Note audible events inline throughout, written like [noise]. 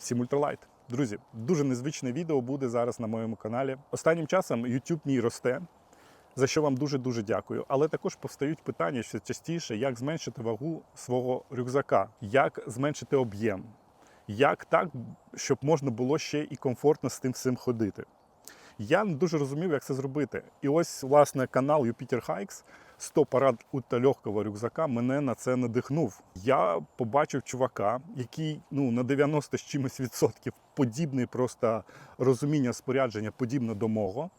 Всім ультралайт. Друзі, дуже незвичне відео буде зараз на моєму каналі. Останнім часом YouTube мій росте, за що вам дуже-дуже дякую. Але також повстають питання ще частіше, як зменшити вагу свого рюкзака, як зменшити об'єм, як так, щоб можна було ще і комфортно з тим всім ходити. Я не дуже розумів, як це зробити. І ось, власне, канал Jupiter Hikes 100 парад ультралегкого рюкзака мене на це надихнув. Я побачив чувака, який ну на 90 з чимось відсотків подібний просто розуміння спорядження подібне до мого.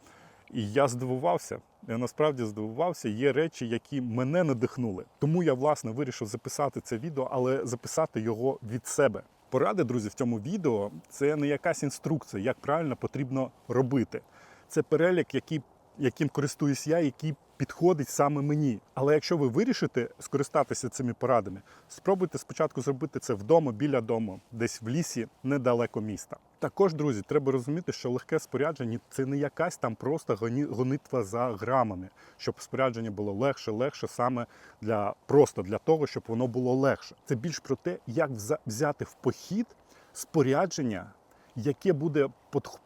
І я здивувався. Я насправді здивувався. Є речі, які мене надихнули. Тому я власне вирішив записати це відео, але записати його від себе. Поради, друзі, в цьому відео це не якась інструкція, як правильно потрібно робити. Це перелік, який, яким користуюсь я, який підходить саме мені. Але якщо ви вирішите скористатися цими порадами, спробуйте спочатку зробити це вдома, біля дому, десь в лісі, недалеко міста. Також, друзі, треба розуміти, що легке спорядження це не якась там просто гонитва за грамами, щоб спорядження було легше, легше саме для просто для того, щоб воно було легше. Це більш про те, як взяти в похід спорядження, яке буде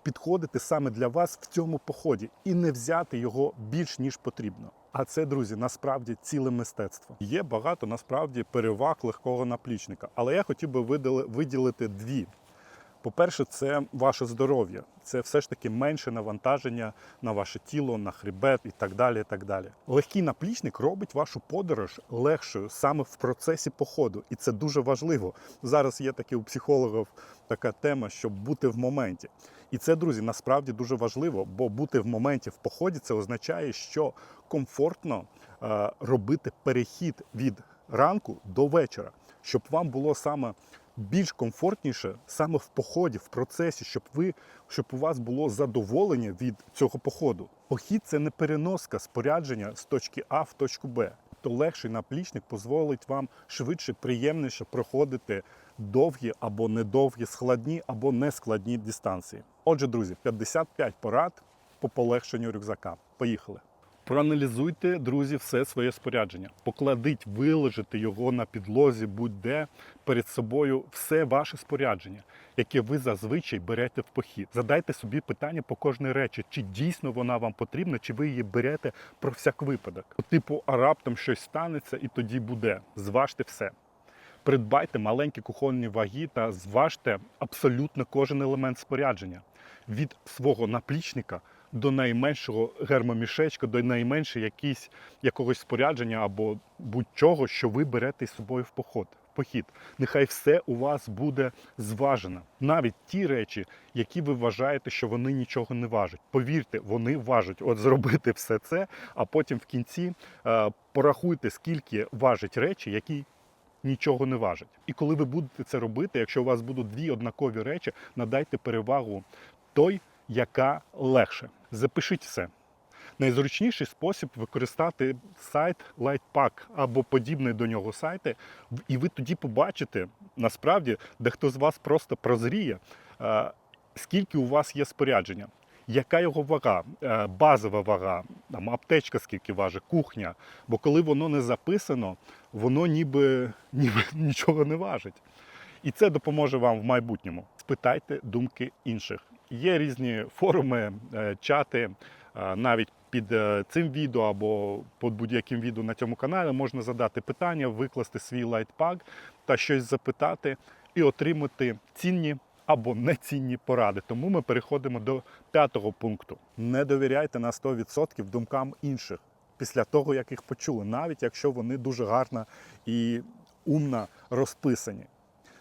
підходити саме для вас в цьому поході, і не взяти його більш ніж потрібно. А це, друзі, насправді ціле мистецтво. Є багато насправді переваг легкого наплічника, але я хотів би виділи- виділити дві. По-перше, це ваше здоров'я. Це все ж таки менше навантаження на ваше тіло, на хребет і так далі. І так далі. Легкий наплічник робить вашу подорож легшою саме в процесі походу, і це дуже важливо. Зараз є таке у психологів така тема, щоб бути в моменті. І це, друзі, насправді дуже важливо, бо бути в моменті в поході це означає, що комфортно е, робити перехід від ранку до вечора, щоб вам було саме більш комфортніше саме в поході, в процесі, щоб ви щоб у вас було задоволення від цього походу. Похід це не переноска спорядження з точки А в точку Б. То легший наплічник дозволить вам швидше, приємніше проходити довгі або недовгі, складні або нескладні дистанції. Отже, друзі, 55 порад по полегшенню рюкзака. Поїхали. Проаналізуйте, друзі, все своє спорядження. Покладіть, виложите його на підлозі, будь-де перед собою все ваше спорядження, яке ви зазвичай берете в похід. Задайте собі питання по кожній речі, чи дійсно вона вам потрібна, чи ви її берете про всяк випадок. Типу, а раптом щось станеться і тоді буде. Зважте все. Придбайте маленькі кухонні ваги та зважте абсолютно кожен елемент спорядження від свого наплічника до найменшого гермомішечка, до найменшого якісь, якогось спорядження або будь-чого, що ви берете з собою в поход. Похід. Нехай все у вас буде зважено. Навіть ті речі, які ви вважаєте, що вони нічого не важать. Повірте, вони важать. От зробити все це, а потім в кінці е, порахуйте, скільки важать речі, які нічого не важать. І коли ви будете це робити, якщо у вас будуть дві однакові речі, надайте перевагу той, яка легше. Запишіть все. Найзручніший спосіб використати сайт Lightpack або подібний до нього сайти, і ви тоді побачите, насправді, дехто з вас просто прозріє, е, скільки у вас є спорядження. Яка його вага, Е, базова вага, там, аптечка скільки важить, кухня. Бо коли воно не записано, воно ніби, [laughs] ніби нічого не важить. І це допоможе вам в майбутньому. Спитайте думки інших. Є різні форуми, е, чати, е, навіть під е, цим відео або під будь-яким відео на цьому каналі можна задати питання, викласти свій лайтпак та щось запитати і отримати цінні або нецінні поради. Тому ми переходимо до п'ятого пункту. Не довіряйте на 100% думкам інших після того, як їх почули, навіть якщо вони дуже гарно і умно розписані.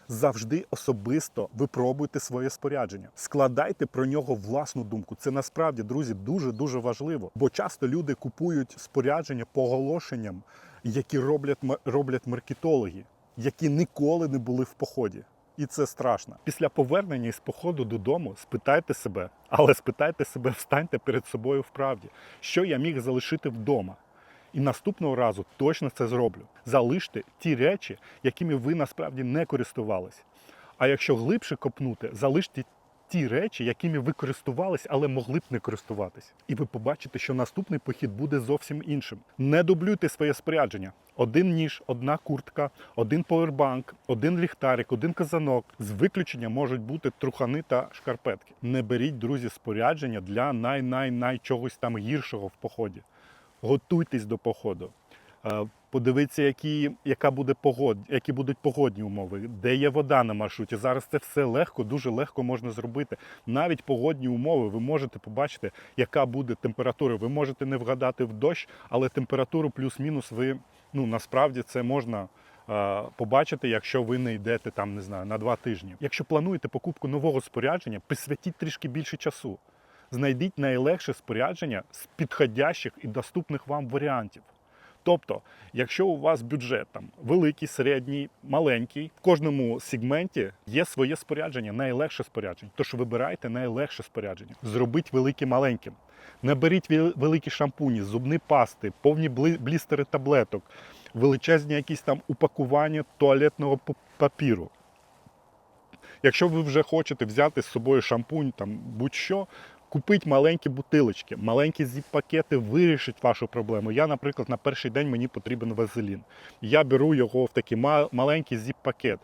Завжди особисто випробуйте своє спорядження, складайте про нього власну думку. Це насправді, друзі, дуже дуже важливо. Бо часто люди купують спорядження по оголошенням, які роблять роблять маркетологи, які ніколи не були в поході. І це страшно. Після повернення із походу додому спитайте себе, але спитайте себе, встаньте перед собою в правді, що я міг залишити вдома. І наступного разу точно це зроблю. Залиште ті речі, якими ви насправді не користувались. А якщо глибше копнути, залиште ті речі, якими ви користувались, але могли б не користуватись. І ви побачите, що наступний похід буде зовсім іншим. Не дублюйте своє спорядження. Один ніж, одна куртка, один повербанк, один ліхтарик, один казанок. З виключення можуть бути трухани та шкарпетки. Не беріть, друзі, спорядження для най-най-най чогось там гіршого в поході. Готуйтесь до походу. Е, Подивіться, які, яка буде погод, які будуть погодні умови, де є вода на маршруті. Зараз це все легко, дуже легко можна зробити. Навіть погодні умови ви можете побачити, яка буде температура. Ви можете не вгадати в дощ, але температуру плюс-мінус ви ну насправді це можна. е, Побачити, якщо ви не йдете там, не знаю, на два тижні. Якщо плануєте покупку нового спорядження, присвятіть трішки більше часу. Знайдіть найлегше спорядження з підходящих і доступних вам варіантів. Тобто, якщо у вас бюджет там великий, середній, маленький, в кожному сегменті є своє спорядження, найлегше спорядження. Тож вибирайте найлегше спорядження. Зробіть велике маленьким. Не беріть великі шампуні, зубні пасти, повні блістери таблеток, величезні якісь там упакування туалетного папіру. Якщо ви вже хочете взяти з собою шампунь, там будь-що, купіть маленькі бутилочки, маленькі зіп-пакети вирішить вашу проблему. Я, наприклад, на перший день мені потрібен вазелін. Я беру його в такий маленький зіп-пакет.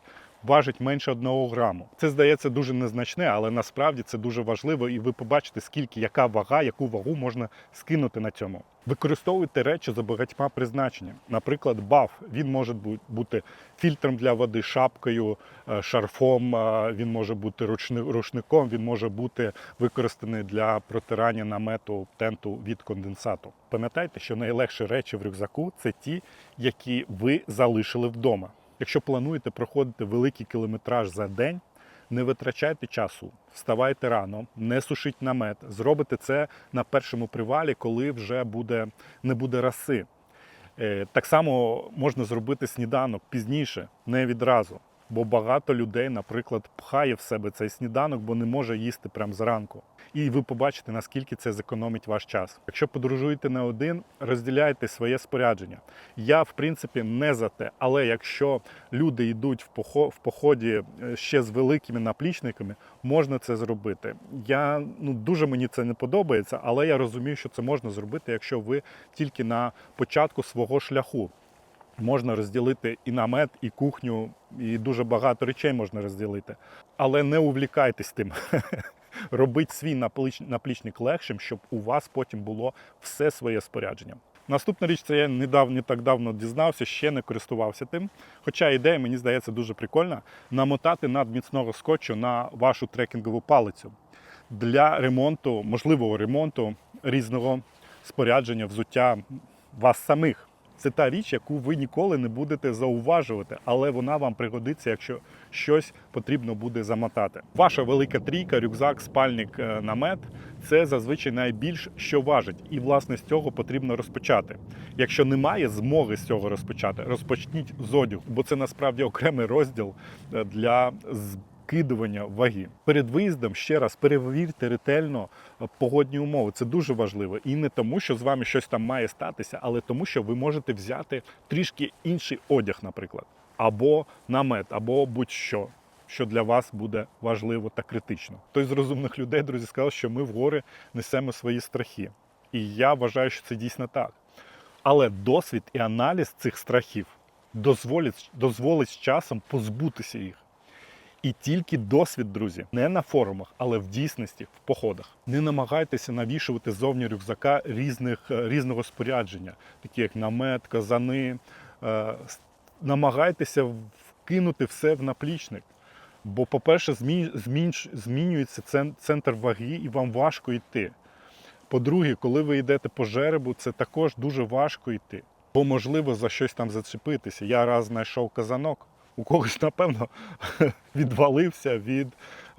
Важить менше одного граму. Це здається дуже незначне, але насправді це дуже важливо, і ви побачите, скільки яка вага, яку вагу можна скинути на цьому. Використовуйте речі за багатьма призначеннями. Наприклад, баф він може бути фільтром для води, шапкою, е, шарфом. е, Він може бути рушником, він може бути використаний для протирання намету тенту від конденсату. Пам'ятайте, що найлегші речі в рюкзаку це ті, які ви залишили вдома. Якщо плануєте проходити великий кілометраж за день, не витрачайте часу, вставайте рано, не сушіть намет. Зробите це на першому привалі, коли вже буде, не буде раси. Е, Так само можна зробити сніданок пізніше, не відразу. Бо багато людей, наприклад, пхає в себе цей сніданок, бо не може їсти прямо зранку. І ви побачите, наскільки це зекономить ваш час. Якщо подорожуєте не один, розділяйте своє спорядження. Я, в принципі, не за те. Але якщо люди йдуть в похо- в поході е, ще з великими наплічниками, можна це зробити. Я ну дуже мені це не подобається, але я розумію, що це можна зробити, якщо ви тільки на початку свого шляху. Можна розділити і намет, і кухню, і дуже багато речей можна розділити. Але не увлікайтесь тим. [laughs] Робіть свій наплічник легшим, щоб у вас потім було все своє спорядження. Наступна річ, це я недавно, не так давно дізнався, ще не користувався тим. Хоча ідея, мені здається, дуже прикольна намотати надміцного скотчу на вашу трекінгову палицю для ремонту, можливого ремонту різного спорядження, взуття вас самих. Це та річ, яку ви ніколи не будете зауважувати, але вона вам пригодиться, якщо щось потрібно буде замотати. Ваша велика трійка, рюкзак, спальник, е, намет це зазвичай найбільш що важить, і власне з цього потрібно розпочати. Якщо немає змоги з цього розпочати, розпочніть з одягу, бо це насправді окремий розділ е, для скидування ваги. Перед виїздом ще раз перевірте ретельно е, погодні умови. Це дуже важливо. І не тому, що з вами щось там має статися, але тому, що ви можете взяти трішки інший одяг, наприклад, або намет, або будь-що. Що для вас буде важливо та критично. Хтось з розумних людей, друзі, сказав, що ми в гори несемо свої страхи. І я вважаю, що це дійсно так. Але досвід і аналіз цих страхів дозволить, дозволить з часом позбутися їх. І тільки досвід, друзі, не на форумах, але в дійсності, в походах. Не намагайтеся навішувати зовні рюкзака різних, е, різного спорядження, такі як намет, казани. Е, Намагайтеся вкинути все в наплічник. Бо, по-перше, змінюється центр ваги, і вам важко йти. По-друге, коли ви йдете по жеребу, це також дуже важко йти. Бо можливо за щось там зачепитися. Я раз знайшов казанок, у когось, напевно, [laughs] відвалився від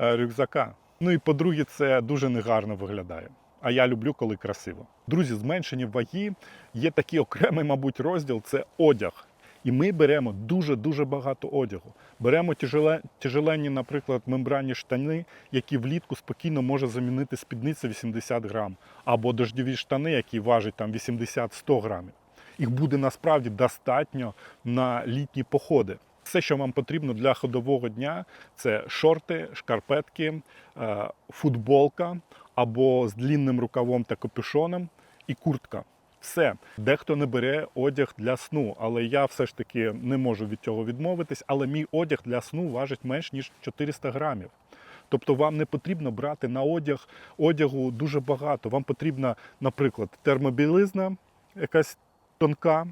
е, рюкзака. Ну і по-друге, це дуже негарно виглядає. А я люблю, коли красиво. Друзі, зменшення ваги є такий окремий, мабуть, розділ це одяг. І ми беремо дуже-дуже багато одягу. Беремо тяжеле, тяжеленні, наприклад, мембранні штани, які влітку спокійно може замінити спідниця 80 грам, або дождьові штани, які важать там 80-100 грамів. Їх буде насправді достатньо на літні походи. Все, що вам потрібно для ходового дня, це шорти, шкарпетки, е, футболка або з длінним рукавом та капюшоном і куртка. Все, дехто не бере одяг для сну, але я все ж таки не можу від цього відмовитись. Але мій одяг для сну важить менш ніж 400 грамів. Тобто вам не потрібно брати на одяг одягу дуже багато. Вам потрібна, наприклад, термобілизна, якась тонка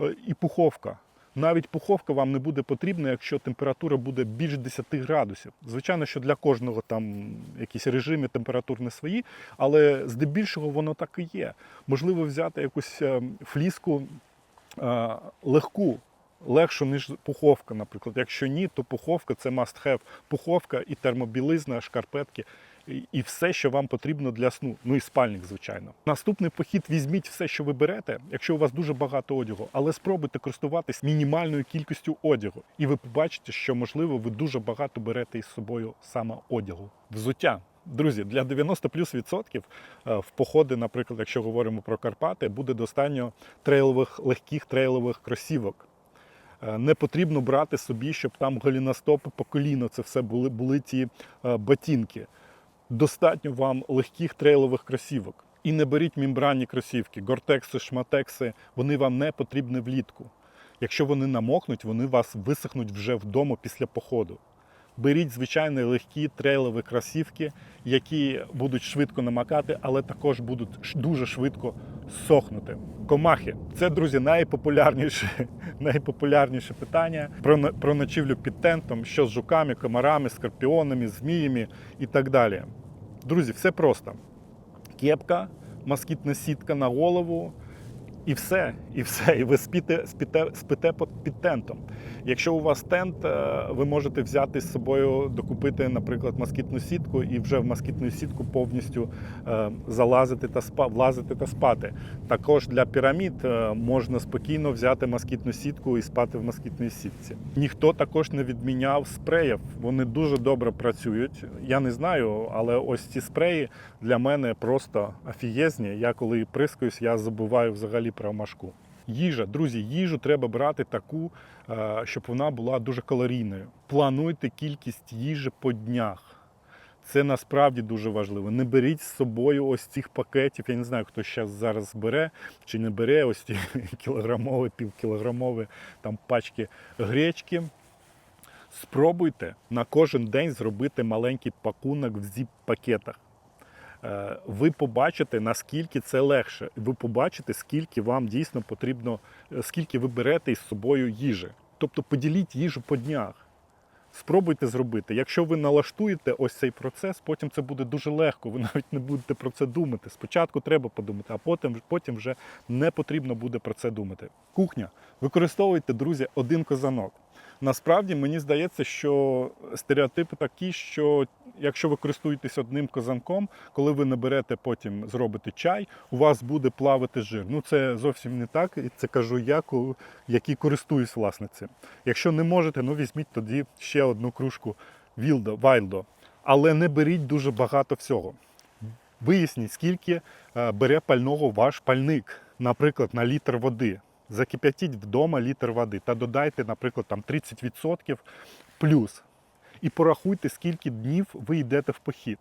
е, і пуховка. Навіть пуховка вам не буде потрібна, якщо температура буде більш 10 градусів. Звичайно, що для кожного там якісь режими температурні свої, але здебільшого воно так і є. Можливо, взяти якусь е, фліску е, легку, легшу, ніж пуховка, наприклад. Якщо ні, то пуховка це must have. Пуховка і термобілизна, шкарпетки. І- все, що вам потрібно для сну. Ну і спальник, звичайно. Наступний похід візьміть все, що ви берете, якщо у вас дуже багато одягу, але спробуйте користуватись мінімальною кількістю одягу. І ви побачите, що можливо ви дуже багато берете із собою саме одягу. Взуття. Друзі, для 90 плюс відсотків е, в походи, наприклад, якщо говоримо про Карпати, буде достатньо трейлових легких трейлових кросівок. Е, Не потрібно брати собі, щоб там голіностопи по коліно це все були, були ті е, ботинки. Достатньо вам легких трейлових кросівок. І не беріть мембранні кросівки, гортекси, шматекси, вони вам не потрібні влітку. Якщо вони намокнуть, вони вас висохнуть вже вдома після походу. Беріть звичайні легкі трейлові кросівки, які будуть швидко намакати, але також будуть дуже швидко сохнути. Комахи це, друзі, найпопулярніше, [laughs] найпопулярніше питання про, про ночівлю під тентом, що з жуками, комарами, скорпіонами, зміями і так далі. Друзі, все просто. Кепка, москітна сітка на голову, і все, і все. І ви спите, спите, спите під- тентом. Якщо у вас тент, е, ви можете взяти з собою, докупити, наприклад, москітну сітку і вже в москітну сітку повністю е, залазити та спа, влазити та спати. Також для пірамід е, можна спокійно взяти москітну сітку і спати в москітній сітці. Ніхто також не відміняв спреїв. Вони дуже добре працюють. Я не знаю, але ось ці спреї для мене просто офігезні. Я коли прискаюсь, я забуваю взагалі про. Їжа, друзі, їжу треба брати таку, е, щоб вона була дуже калорійною. Плануйте кількість їжі по днях. Це насправді дуже важливо. Не беріть з собою ось цих пакетів. Я не знаю, хто зараз зараз бере чи не бере ось ці [laughs] кілограмові, півкілограмові там пачки гречки. Спробуйте на кожен день зробити маленький пакунок в зіп-пакетах. Е, Ви побачите, наскільки це легше. Ви побачите, скільки вам дійсно потрібно, е, скільки ви берете із собою їжі. Тобто поділіть їжу по днях. Спробуйте зробити. Якщо ви налаштуєте ось цей процес, потім це буде дуже легко. Ви [laughs] навіть не будете про це думати. Спочатку треба подумати, а потім, потім вже не потрібно буде про це думати. Кухня. Використовуйте, друзі, один казанок. Насправді мені здається, що стереотипи такі, що якщо ви користуєтесь одним казанком, коли ви наберете потім зробите чай, у вас буде плавати жир. Ну це зовсім не так, і це кажу я, який користуюсь власне цим. Якщо не можете, ну візьміть тоді ще одну кружку Вілдо, Вайлдо. Але не беріть дуже багато всього. Виясніть, скільки е, бере пального ваш пальник, наприклад, на літр води. Закип'ятіть вдома літр води та додайте, наприклад, там 30% плюс. І порахуйте, скільки днів ви йдете в похід.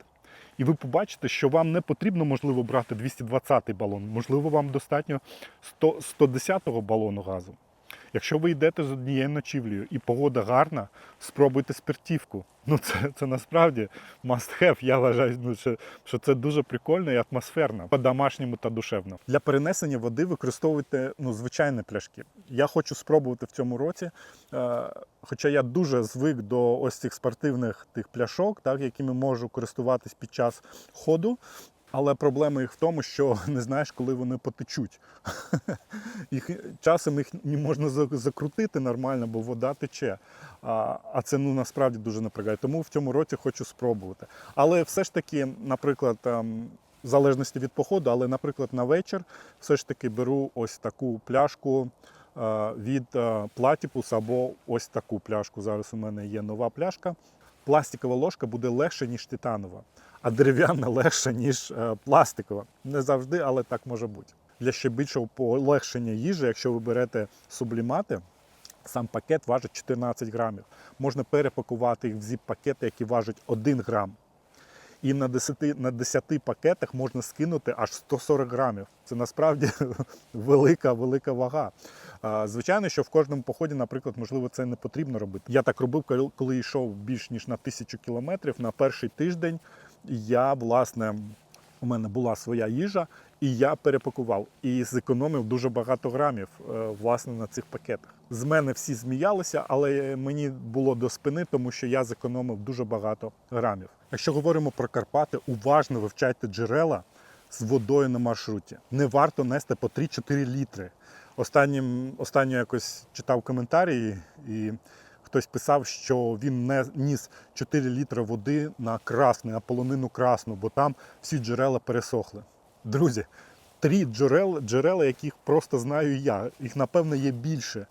І ви побачите, що вам не потрібно, можливо, брати 220-й балон, можливо, вам достатньо 110-го балону газу. Якщо ви йдете з однією ночівлею і погода гарна, спробуйте спиртівку. Ну це, це насправді must have. Я вважаю, ну, що, що це дуже прикольно і атмосферно, по-домашньому та душевно. Для перенесення води використовуйте ну, звичайні пляшки. Я хочу спробувати в цьому році, е, хоча я дуже звик до ось цих спортивних тих пляшок, так, якими можу користуватись під час ходу. Але проблема їх в тому, що [laughs] не знаєш, коли вони потечуть. [laughs] Їх часом їх не можна закрутити нормально, бо вода тече. А, а це ну насправді дуже напрягає. Тому в цьому році хочу спробувати. Але все ж таки, наприклад, в залежності від походу, але, наприклад, на вечір все ж таки беру ось таку пляшку від Platypus або ось таку пляшку. Зараз у мене є нова пляшка. Пластикова ложка буде легше, ніж титанова, а дерев'яна [laughs] легша, ніж е, пластикова. Не завжди, але так може бути. Для ще більшого полегшення їжі, якщо ви берете сублімати, Сам пакет важить 14 грамів. Можна перепакувати їх в зіп-пакети, які важать 1 грам. І на 10, на 10 пакетах можна скинути аж 140 грамів. Це насправді [laughs] велика, велика вага. Звичайно, що в кожному поході, наприклад, можливо, це не потрібно робити. Я так робив, коли- йшов більш ніж на тисячу кілометрів. На перший тиждень я, власне, у мене була своя їжа, і я перепакував і зекономив дуже багато грамів е, власне на цих пакетах. З мене всі зміялися, але мені було до спини, тому що я зекономив дуже багато грамів. Якщо говоримо про Карпати, уважно вивчайте джерела з водою на маршруті. Не варто нести по 3-4 літри. Останнім, останньо якось читав коментарі, і хтось писав, що він не ніс 4 літри води на красну, на полонину красну, бо там всі джерела пересохли. Друзі, три джерела, джерела, яких просто знаю я. Їх, напевно, є більше.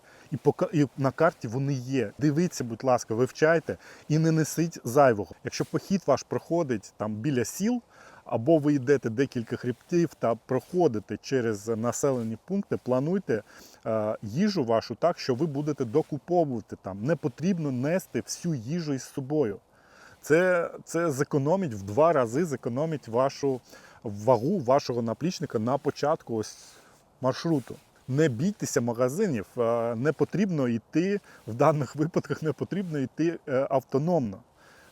І, і на карті вони є. Дивіться, будь ласка, вивчайте і не несіть зайвого. Якщо похід ваш проходить там біля сіл, або ви йдете декілька хребтів та проходите через населені пункти, плануйте е, їжу вашу так, що ви будете докуповувати там. Не потрібно нести всю їжу із собою. Це, це зекономить в два рази, зекономить вашу вагу вашого наплічника на початку ось маршруту. Не бійтеся магазинів, е, не потрібно йти в даних випадках, не потрібно йти е, автономно.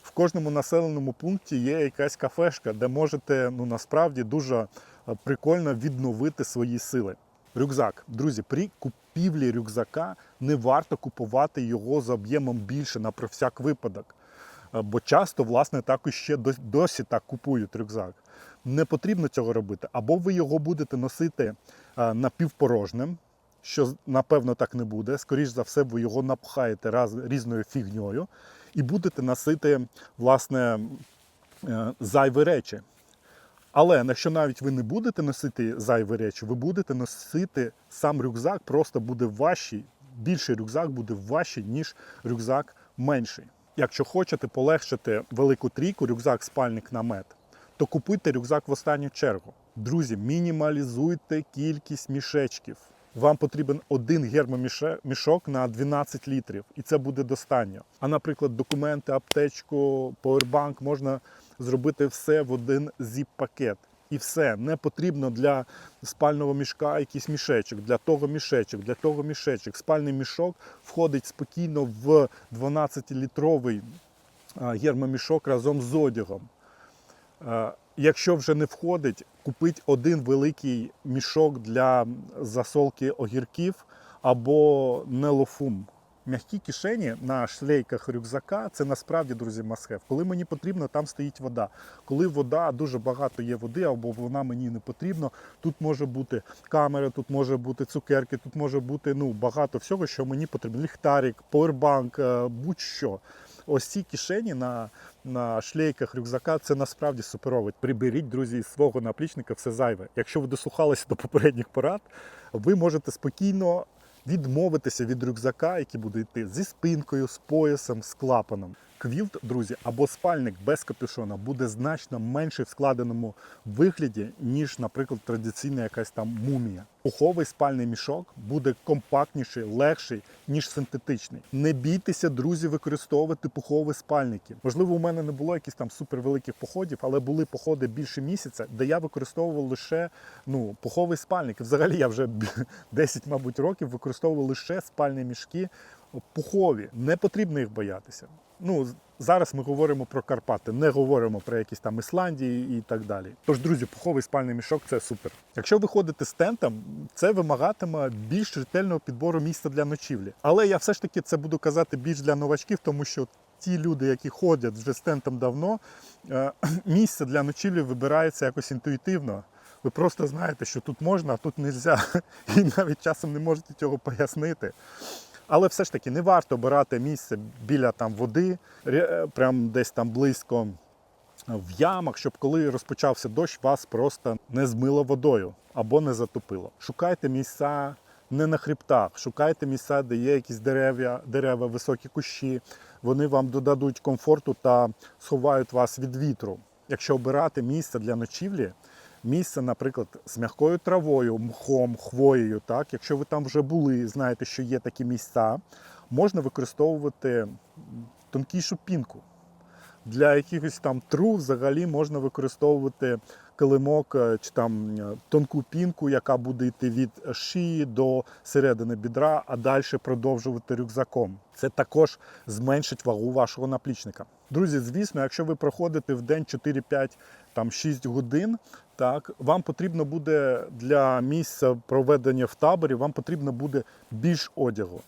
В кожному населеному пункті є якась кафешка, де можете ну насправді дуже е, прикольно відновити свої сили. Рюкзак, друзі, при купівлі рюкзака не варто купувати його з об'ємом більше на про всяк випадок. Бо часто, власне, так і ще досі так купують рюкзак. Не потрібно цього робити. Або ви його будете носити е, напівпорожним, що напевно так не буде. Скоріш за все, ви його напхаєте раз, різною фігньою і будете носити власне е, зайві речі. Але якщо навіть ви не будете носити зайві речі, ви будете носити сам рюкзак, просто буде важчий, більший рюкзак буде важчий, ніж рюкзак менший. Якщо хочете полегшити велику трійку, рюкзак, спальник, намет, то купуйте рюкзак в останню чергу. Друзі, мінімалізуйте кількість мішечків. Вам потрібен один гермомішок на 12 літрів, і це буде достатньо. А, наприклад, документи, аптечку, поwerbank можна зробити все в один зіп-пакет. І все, не потрібно для спального мішка якийсь мішечок, для того мішечок, для того мішечок. Спальний мішок входить спокійно в 12-літровий гермомішок разом з одягом. Е, Якщо вже не входить, купіть один великий мішок для засолки огірків або нелофум. М'які кишені на шлейках рюкзака це насправді, друзі, масхев. Коли мені потрібно, там стоїть вода. Коли вода дуже багато є води, або вона мені не потрібна, тут може бути камера, тут може бути цукерки, тут може бути ну, багато всього, що мені потрібно. Ліхтарик, поwerbank, е, будь-що. Ось ці кишені на, на шлейках рюкзака це насправді суперовить. Приберіть, друзі, із свого наплічника все зайве. Якщо ви дослухалися до попередніх порад, ви можете спокійно відмовитися від рюкзака, який буде йти зі спинкою, з поясом, з клапаном. Квілт, друзі, або спальник без капюшона буде значно менший в складеному вигляді, ніж, наприклад, традиційна якась там мумія. Пуховий спальний мішок буде компактніший, легший, ніж синтетичний. Не бійтеся, друзі, використовувати пухові спальники. Можливо, у мене не було якихось там супервеликих походів, але були походи більше місяця, де я використовував лише ну, пуховий спальник. Взагалі я вже 10, мабуть, років використовував лише спальні мішки пухові. Не потрібно їх боятися. Ну, зараз ми говоримо про Карпати, не говоримо про якісь там Ісландії і так далі. Тож, друзі, пуховий спальний мішок це супер. Якщо ви ходите з тентом, це вимагатиме більш ретельного підбору місця для ночівлі. Але я все ж таки це буду казати більш для новачків, тому що ті люди, які ходять вже з тентом давно, е, [clears throat] місце для ночівлі вибирається якось інтуїтивно. Ви просто знаєте, що тут можна, а тут не можна. [laughs] І навіть часом не можете цього пояснити. Але все ж таки не варто обирати місце біля там води, прям десь там близько в ямах, щоб коли розпочався дощ, вас просто не змило водою або не затопило. Шукайте місця не на хребтах, шукайте місця, де є якісь дерев'я, дерева, високі кущі. Вони вам додадуть комфорту та сховають вас від вітру. Якщо обирати місце для ночівлі, місце, наприклад, з м'якою травою, мхом, хвоєю. Так? Якщо ви там вже були, знаєте, що є такі місця, можна використовувати тонкішу пінку. Для якихось там тру взагалі можна використовувати килимок е, чи там е, тонку пінку, яка буде йти від шиї до середини бідра, а далі продовжувати рюкзаком. Це також зменшить вагу вашого наплічника. Друзі, звісно, якщо ви проходите в день 4-5 там 6 годин, так вам потрібно буде для місця проведення в таборі, вам потрібно буде більш одягу.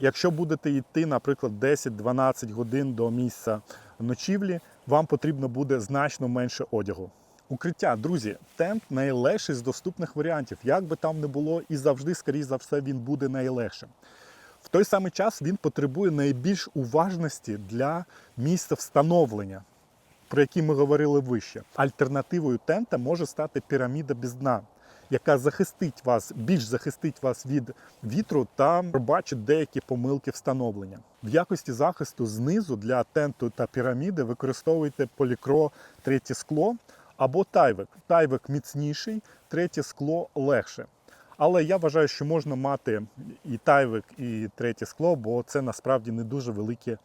Якщо будете йти, наприклад, 10-12 годин до місця ночівлі, вам потрібно буде значно менше одягу. Укриття, друзі, тент найлегший з доступних варіантів. Як би там не було, і завжди, скоріш за все, він буде найлегшим. В той самий час він потребує найбільш уважності для місця встановлення, про які ми говорили вище. Альтернативою тента може стати піраміда без дна, яка захистить вас, більш захистить вас від вітру та пробачить деякі помилки встановлення. В якості захисту знизу для тенту та піраміди використовуйте полікро третє скло або тайвик. Тайвик міцніший, третє скло легше. Але я вважаю, що можна мати і тайвик, і третє скло, бо це насправді не дуже великі е,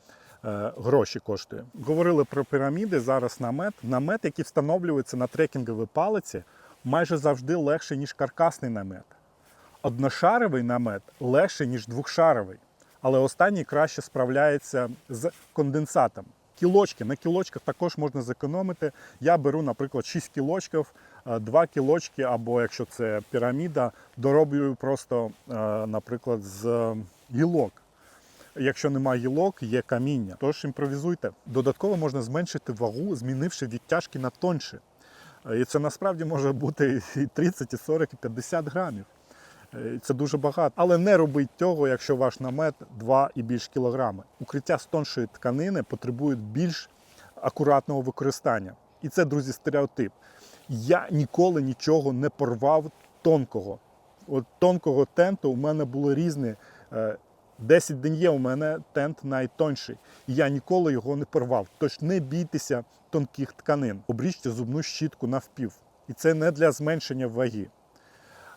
гроші коштує. Говорили про піраміди, зараз намет. Намет, який встановлюється на трекінговій палиці, майже завжди легший, ніж каркасний намет. Одношаровий намет легший, ніж двохшаровий, але останній краще справляється з конденсатом. Кілочки на кілочках також можна зекономити. Я беру, наприклад, 6 кілочків, 2 кілочки, або якщо це піраміда, дороблюю просто, е, наприклад, з гілок. Якщо немає гілок, є каміння. Тож імпровізуйте. Додатково можна зменшити вагу, змінивши відтяжки на тонші. Е, І це насправді може бути і 30, і 40, і 50 грамів. Е, Це дуже багато. Але не робіть цього, якщо ваш намет 2 і більш кілограми. Укриття з тоншої тканини потребують більш акуратного використання. І це, друзі, стереотип. Я ніколи нічого не порвав тонкого. От тонкого тенту у мене було різне. Е, 10 днів є у мене тент найтонший. І я ніколи його не порвав. Тож не бійтеся тонких тканин. Обріжте зубну щітку навпів. І це не для зменшення ваги.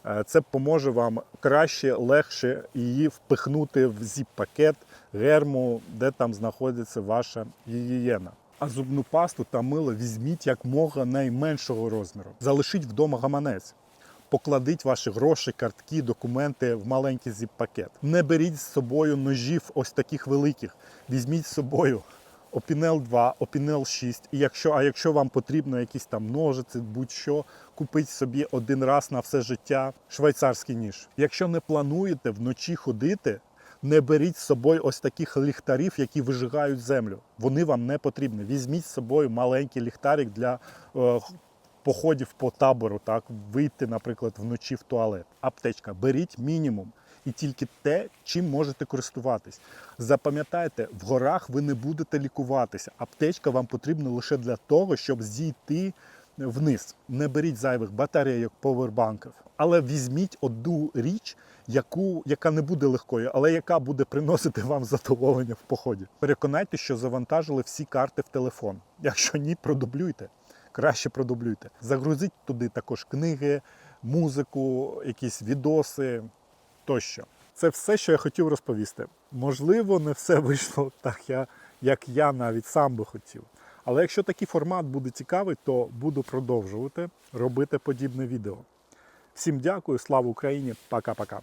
Е, Це поможе вам краще, легше її впихнути в зіп-пакет, герму, де там знаходиться ваша гігієна. А зубну пасту та мило візьміть як мога найменшого розміру. Залишіть вдома гаманець. Покладіть ваші гроші, картки, документи в маленький зіп-пакет. Не беріть з собою ножів ось таких великих. Візьміть з собою Опінел 2, Опінел 6. І якщо, а якщо вам потрібно якісь там ножиці, будь-що, купіть собі один раз на все життя швейцарський ніж. Якщо не плануєте вночі ходити, не беріть з собою ось таких ліхтарів, які вижигають землю. Вони вам не потрібні. Візьміть з собою маленький ліхтарик для е, походів по табору, так вийти, наприклад, вночі в туалет. Аптечка, беріть мінімум. І тільки те, чим можете користуватись. Запам'ятайте, в горах ви не будете лікуватися. Аптечка вам потрібна лише для того, щоб зійти вниз. Не беріть зайвих батарейок, повербанків. Але візьміть одну річ, яку, яка не буде легкою, але яка буде приносити вам задоволення в поході. Переконайтеся, що завантажили всі карти в телефон. Якщо ні, продублюйте. Краще продублюйте. Загрузіть туди також книги, музику, якісь відоси тощо. Це все, що я хотів розповісти. Можливо, не все вийшло так, як я навіть сам би хотів. Але якщо такий формат буде цікавий, то буду продовжувати робити подібне відео. Всім дякую, слава Україні, пока-пока.